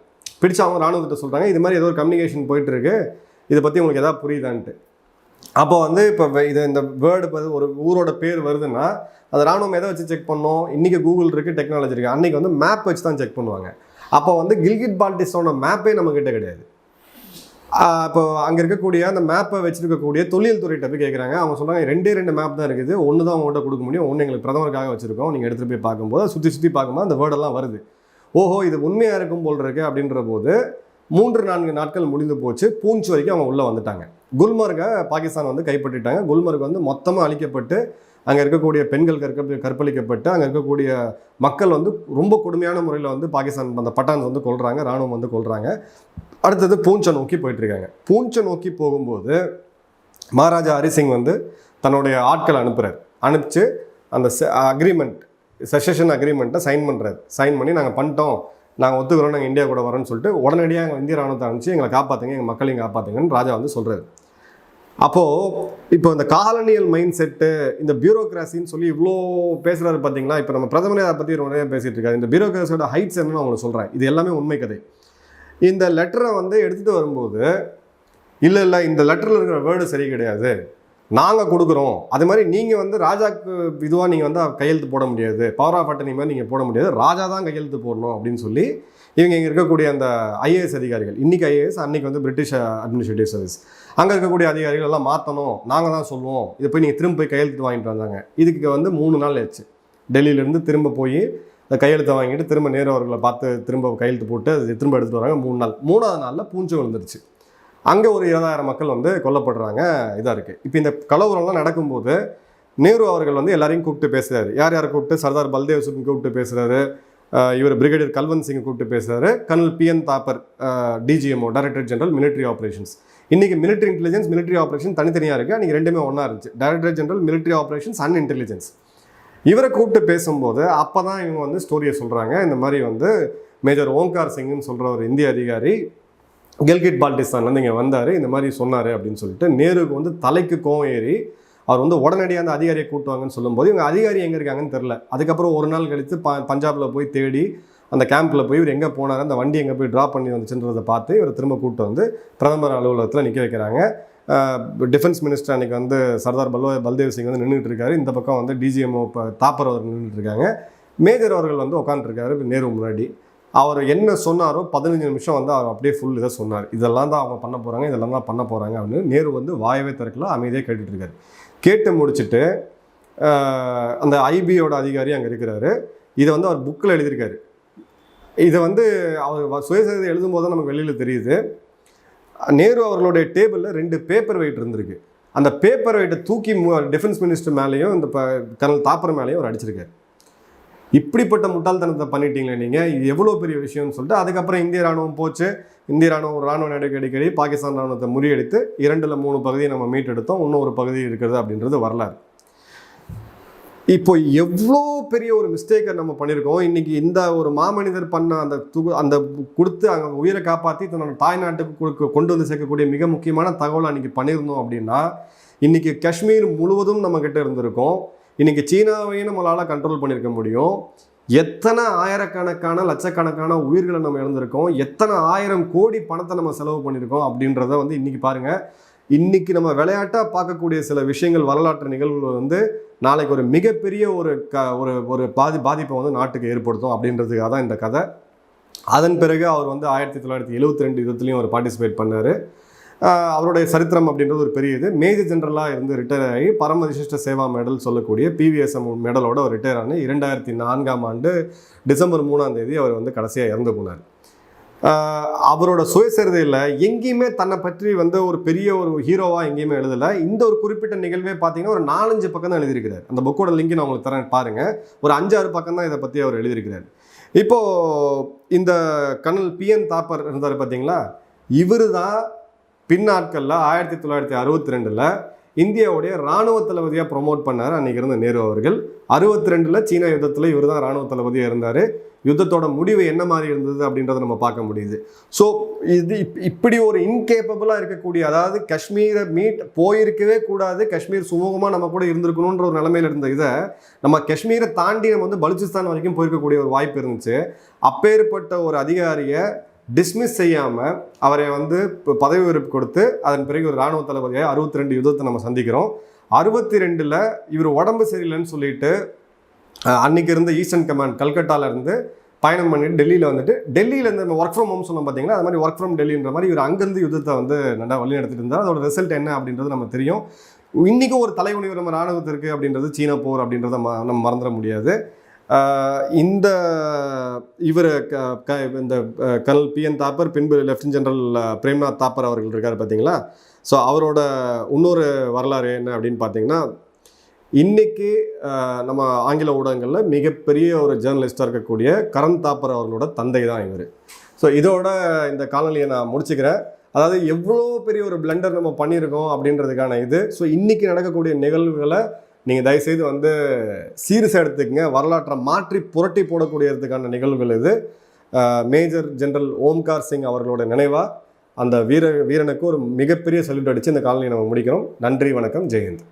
பிடிச்சு அவங்க ராணுவத்திட்ட சொல்கிறாங்க இது மாதிரி ஏதோ ஒரு கம்யூனிகேஷன் போயிட்டுருக்கு இதை பற்றி உங்களுக்கு எதாவது புரியுதான்ட்டு. அப்போ வந்து இப்போ இது இந்த வேர்டு ஒரு ஊரோட பேர் வருதுன்னா அது ராணுவம் எதை வச்சு செக் பண்ணோம்? இன்றைக்கி கூகுள் இருக்குது டெக்னாலஜி இருக்குது அன்றைக்கி வந்து மேப் வச்சு தான் செக் பண்ணுவாங்க. அப்போ வந்து கில்கிட் பால்டிஸ்டோன மேப்பே நம்ம கிடையாது. இப்போ அங்கே இருக்கக்கூடிய அந்த மேப்பை வச்சுருக்கக்கூடிய தொழில் துறையிட்ட போய் கேட்குறாங்க அவங்க சொல்கிறாங்க ரெண்டே ரெண்டு மேப் தான் இருக்குது. ஒன்று தான் உங்கள்கிட்ட கொடுக்க முடியும். ஒன்று எங்களுக்கு பிரதமருக்காக வச்சுருக்கோம். நீங்கள் எடுத்துகிட்டு போய் பார்க்கும்போது சுற்றி சுற்றி பார்க்கும்போது அந்த வேர்டெல்லாம் வருது. ஓஹோ இது உண்மையாக இருக்கும் போல் இருக்கு அப்படின்ற போது மூன்று நான்கு நாட்கள் முடிந்து போச்சு. பூஞ்ச் வரைக்கும் அவங்க உள்ளே வந்துட்டாங்க. குல்மர்கை பாகிஸ்தான் வந்து கைப்பற்றிட்டாங்க. குல்மர்க் வந்து மொத்தமாக அழிக்கப்பட்டு அங்கே இருக்கக்கூடிய பெண்கள் கற்க கற்பழிக்கப்பட்டு அங்கே இருக்கக்கூடிய மக்கள் வந்து ரொம்ப கொடுமையான முறையில் வந்து பாகிஸ்தான் அந்த பட்டான்ஸ் வந்து கொள்கிறாங்க ராணுவம் வந்து கொள்கிறாங்க அடுத்தது பூஞ்சை நோக்கி போயிட்டுருக்காங்க. பூஞ்சை நோக்கி போகும்போது மகாராஜா ஹரிசிங் வந்து தன்னுடைய ஆட்களை அனுப்புகிறார் அனுப்பிச்சு அந்த அக்ரிமெண்ட் செஷன் அக்ரிமெண்ட்டை சைன் பண்ணுறாரு சைன் பண்ணி நாங்கள் பண்ணிட்டோம். நாங்கள் ஒத்துக்கிறோம் நாங்கள் இந்தியா கூட வரோம்னு சொல்லிட்டு உடனடியாக எங்கள் இந்திய ராணுவத்தை அனுப்பிச்சு எங்களை காப்பாற்றுங்க எங்கள் மக்களையும் காப்பாற்றுங்கன்னு ராஜா வந்து சொல்கிறாரு அப்போது இப்போ இந்த காலனியல் மைண்ட் செட்டு இந்த பியூரோக்ராசின்னு சொல்லி இவ்வளோ பேசுகிறாரு பார்த்தீங்களா இப்போ நம்ம பிரதமரே அதை பற்றி நிறைய பேசிகிட்டு இருக்காரு. இந்த பியூரோக்ராசியோட ஹைட்ஸ் என்னன்னு அவங்க சொல்கிறேன் இது எல்லாமே உண்மை கதை. இந்த லெட்டரை வந்து எடுத்துகிட்டு வரும்போது இல்லை இல்லை இந்த லெட்டரில் இருக்கிற வேர்டு சரி கிடையாது. நாங்கள் கொடுக்குறோம். அது மாதிரி நீங்கள் வந்து ராஜாக்கு இதுவாக நீங்கள் வந்து கையெழுத்து போட முடியாது. பவர் ஆஃப் அட்டனி மாதிரி நீங்கள் போட முடியாது. ராஜா தான் கையெழுத்து போடணும் அப்படின்னு சொல்லி இவங்க இங்கே இருக்கக்கூடிய அந்த ஐஏஎஸ் அதிகாரிகள் இன்றைக்கி ஐஏஎஸ் அன்னைக்கு வந்து பிரிட்டிஷ் அட்மினிஸ்ட்ரேட்டிவ் சர்வீஸ் அங்கே இருக்கக்கூடிய அதிகாரிகள் எல்லாம் மாற்றணும் நாங்கள் தான் சொல்லுவோம். இதை போய் நீங்கள் திரும்ப போய் கையெழுத்து வாங்கிட்டு வந்தாங்க இதுக்கு வந்து மூணு நாள் ஆச்சு. டெல்லியிலேருந்து திரும்ப போய் இந்த கையெழுத்தை வாங்கிட்டு திரும்ப நேரு அவர்களை பார்த்து திரும்ப கையெழுத்து போட்டு அது திரும்ப எடுத்துகிட்டு வராங்க. மூணு நாள். மூணாவது நாளில் பூஞ்சை விழுந்துருச்சு. அங்கே ஒரு இருபதாயிரம் மக்கள் வந்து கொல்லப்படுறாங்க. இதாக இருக்குது இப்போ இந்த கலவரம்லாம் நடக்கும்போது நேரு அவர்கள் வந்து எல்லாரையும் கூப்பிட்டு பேசுகிறாரு யார் யாரை கூப்பிட்டு? சர்தார் பல்தேவ் சிங் கூப்பிட்டு பேசுகிறாரு இவர் பிரிகேடியர் கல்வந்த் சிங் கூப்பிட்டு பேசுகிறாரு colonel B N Thapar DGMO director general military operations இன்றைக்கி மிலிட்ரி இன்டெலிஜென்ஸ் மிலிட்ரி ஆப்ரேஷன் தனித்தனியாக இருக்குது அன்றைக்கி ரெண்டுமே ஒன்றா இருந்துச்சு. Director general military operations and intelligence இவரை கூப்பிட்டு பேசும்போது அப்போ தான் இவங்க வந்து ஸ்டோரியை சொல்கிறாங்க இந்த மாதிரி வந்து மேஜர் ஓங்கார் சிங்னு சொல்கிற ஒரு இந்திய அதிகாரி கெல்கிட் பால்டிஸ்தான்லேருந்து இங்கே வந்தார். இந்த மாதிரி சொன்னார் அப்படின்னு சொல்லிட்டு நேருக்கு வந்து தலைக்கு கோவம் ஏறி அவர் வந்து உடனடியாக அந்த அதிகாரியை கூட்டுவாங்கன்னு சொல்லும்போது இவங்க அதிகாரி எங்கே இருக்காங்கன்னு தெரில அதுக்கப்புறம் ஒரு நாள் கழித்து ப பஞ்சாபில் போய் தேடி அந்த கேம்பில் போய் இவர் எங்கே போனார் அந்த வண்டி எங்கே போய் ட்ராப் பண்ணி வந்துச்சுன்றதை பார்த்து இவர் திரும்ப கூப்பிட்டு வந்து பிரதமர் அலுவலகத்தில் நிற்க வைக்கிறாங்க. டிஃபென்ஸ் மினிஸ்டர் அன்னைக்கு வந்து சர்தார் பல்வ பல்தேவ் சிங் வந்து நின்றுட்டு இருக்காரு. இந்த பக்கம் வந்து டிஜிஎம்ஓ இப்போ தாப்பர் அவர் நின்றுட்டு இருக்காங்க. மேஜர் அவர்கள் வந்து உட்காந்துருக்காரு நேரு முன்னாடி. அவர் என்ன சொன்னாரோ பதினஞ்சு நிமிஷம் வந்து அவர் அப்படியே ஃபுல் இதை சொன்னார். இதெல்லாம் தான் அவங்க பண்ண போகிறாங்க இதெல்லாம் தான் பண்ண போகிறாங்க அப்படின்னு நேரு வந்து வாயவே திறக்கல அமைதியாக கேட்டுட்ருக்காரு கேட்டு முடிச்சுட்டு அந்த ஐபியோட அதிகாரி அங்கே இருக்கிறாரு. இதை வந்து அவர் புக்கில் எழுதியிருக்காரு. இதை வந்து அவர் சுயசரிதை எழுதும்போது தான் நமக்கு வெளியில் தெரியுது. நேரு அவர்களுடைய டேபிளில் ரெண்டு பேப்பர் வெயிட் இருந்திருக்கு. அந்த பேப்பர் வெயிட்டை தூக்கி டிஃபென்ஸ் மினிஸ்டர் மேலேயும் இந்த கர்னல் தாப்பர் மேலேயும் அவர் அடிச்சிருக்காரு. இப்படிப்பட்ட முட்டாள்தனத்தை பண்ணிட்டீங்களே நீங்கள் இது எவ்வளோ பெரிய விஷயம்னு சொல்லிட்டு அதுக்கப்புறம் இந்திய ராணுவம் போச்சு. இந்திய ராணுவம் ஒரு ராணுவ நடவடிக்கை அடிக்கடி பாகிஸ்தான் ராணுவத்தை முறியடித்து இரண்டில் மூணு பகுதியை நம்ம மீட்டெடுத்தோம் இன்னும் ஒரு பகுதி இருக்கிறது அப்படின்றது வரலாறு. இப்போ எவ்வளோ பெரிய ஒரு மிஸ்டேக்கை நம்ம பண்ணியிருக்கோம் இன்னைக்கு இந்த ஒரு மாமனிதர் பண்ண அந்த துகு அந்த கொடுத்து அங்கே உயிரை காப்பாற்றி தன்னோட தாய்நாட்டுக்கு கொடுக்க கொண்டு வந்து சேர்க்கக்கூடிய மிக முக்கியமான தகவலை அன்னைக்கு பண்ணியிருந்தோம் அப்படின்னா இன்றைக்கி காஷ்மீர் முழுவதும் நம்ம கிட்ட இருந்திருக்கோம். இன்றைக்கி சீனாவையும் நம்மளால் கண்ட்ரோல் பண்ணியிருக்க முடியும். எத்தனை ஆயிரக்கணக்கான லட்சக்கணக்கான உயிர்களை நம்ம இழந்திருக்கோம். எத்தனை ஆயிரம் கோடி பணத்தை நம்ம செலவு பண்ணியிருக்கோம் அப்படின்றத வந்து இன்றைக்கி பாருங்கள் இன்னைக்கு நம்ம விளையாட்டாக பார்க்கக்கூடிய சில விஷயங்கள் வரலாற்று நிகழ்வுகள் வந்து நாளைக்கு ஒரு மிகப்பெரிய ஒரு க ஒரு ஒரு பாதி பாதிப்பை வந்து நாட்டுக்கு ஏற்படுத்தும் அப்படின்றதுக்காக தான் இந்த கதை. அதன் பிறகு அவர் வந்து ஆயிரத்தி தொள்ளாயிரத்தி எழுபத்தி ரெண்டு யுத்தத்துலையும் அவர் பார்ட்டிசிபேட் பண்ணார். அவருடைய சரித்திரம் அப்படின்றது ஒரு பெரிய இது. மேஜர் ஜென்ரலாக இருந்து ரிட்டையர் ஆகி பரம விசிஷ்ட சேவா மெடல் சொல்லக்கூடிய பிவிஎஸ்எம் மெடலோட அவர் ரிட்டையர் ஆன இரண்டாயிரத்தி நான்காம் ஆண்டு டிசம்பர் மூணாம் தேதி அவர் வந்து கடைசியாக இறந்து போனார். அவரோட சுயசரிதையில் எங்கேயுமே தன்னை பற்றி வந்து ஒரு பெரிய ஒரு ஹீரோவாக எங்கேயுமே எழுதலை. இந்த ஒரு குறிப்பிட்ட நிகழ்வே பார்த்தீங்கன்னா ஒரு நாலஞ்சு பக்கம் தான் எழுதியிருக்கிறார். அந்த புக்கோட லிங்க் நான் உங்களுக்கு தரேன் பாருங்கள் ஒரு அஞ்சாறு பக்கம் தான் இதை பற்றி அவர் எழுதியிருக்கிறார். இப்போது இந்த கனல் பிஎன் தாப்பர் இருந்தார் பார்த்தீங்களா இவர் தான் பின்னாட்களில் ஆயிரத்தி தொள்ளாயிரத்தி அறுபத்தி ரெண்டில் இந்தியாவுடைய ராணுவ தளபதியாக ப்ரொமோட் பண்ணார் அன்றைக்கி இருந்த நேரு அவர்கள். அறுபத்தி ரெண்டில் சீனா யுத்தத்தில் இவர் தான் ராணுவ தளபதியாக இருந்தார். யுத்தத்தோட முடிவு என்ன மாதிரி இருந்தது அப்படின்றத நம்ம பார்க்க முடியுது. ஸோ இது இப்- இப்படி ஒரு இன்கேப்பபிளாக இருக்கக்கூடிய அதாவது காஷ்மீரை மீட் போயிருக்கவே கூடாது காஷ்மீர் சுமூகமாக நம்ம கூட இருந்திருக்கணுன்ற ஒரு நிலமையில இருந்த இதை நம்ம காஷ்மீரை தாண்டி நம்ம வந்து பலுச்சிஸ்தான் வரைக்கும் போயிருக்கக்கூடிய ஒரு வாய்ப்பு இருந்துச்சு. அப்பேற்பட்ட ஒரு அதிகாரியை டிஸ்மிஸ் செய்யாமல் அவரை வந்து இப்போ பதவி உயர்வு கொடுத்து அதன் பிறகு ஒரு ராணுவ தளபதியாக அறுபத்தி ரெண்டு யுத்தத்தை நம்ம சந்திக்கிறோம். அறுபத்தி ரெண்டில் இவர் உடம்பு சரியில்லைன்னு சொல்லிட்டு அஹ், அன்னைக்கு இருந்த ஈஸ்டர்ன் கமாண்ட் கல்கட்டால இருந்து பயணம் பண்ணிட்டு டெல்லியில் வந்துட்டு டெல்லியில் இருந்து ஒர்க் ஃப்ரம் ஹோம் சொன்னோம் பார்த்தீங்களா அது மாதிரி ஒர்க் ஃப்ரம் டெல்லின்ற மாதிரி இவர் அங்கேருந்து யுத்தத்தை வந்து நல்லா வழி நடத்திட்டு இருந்தார். அதோட ரிசல்ட் என்ன அப்படின்றது நம்ம தெரியும். இன்றைக்கும் ஒரு தலைகுனிவு நம்ம ராணுவத்திற்கு அப்படின்றது சீன போர் அப்படின்றத ம- நம்ம மறந்துட முடியாது. இந்த இவர் இந்த கல் கர்னல் பிஎன் தாப்பர் பின்பு லெப்டினன்ட் ஜெனரல் பிரேம்நாத் தாப்பர் அவர்கள் இருக்கார் பார்த்தீங்களா ஸோ அவரோட இன்னொரு வரலாறு என்ன அப்படின்னு பார்த்தீங்கன்னா இன்னைக்கு நம்ம ஆங்கில ஊடகங்களில் மிகப்பெரிய ஒரு ஜேர்னலிஸ்டாக இருக்கக்கூடிய கரண் தாப்பர் அவர்களோட தந்தை தான் இவர். ஸோ இதோட இந்த காலநிலையை நான் முடிச்சுக்கிறேன். அதாவது எவ்வளோ பெரிய ஒரு பிளண்டர் நம்ம பண்ணியிருக்கோம் அப்படின்றதுக்கான இது. ஸோ இன்றைக்கி நடக்கக்கூடிய நிகழ்வுகளை நீங்கள் தயவுசெய்து வந்து சீரியஸாக எடுத்துக்கங்க. வரலாற்றை மாற்றி புரட்டி போடக்கூடியதுக்கான நிகழ்வுகள் இது. மேஜர் ஜெனரல் ஓம்கார் சிங் அவர்களோட நினைவாக அந்த வீர வீரனுக்கு ஒரு மிகப்பெரிய சல்யூட் அடித்து இந்த காலனியை நம்ம முடிக்கிறோம். நன்றி வணக்கம் ஜெயந்த்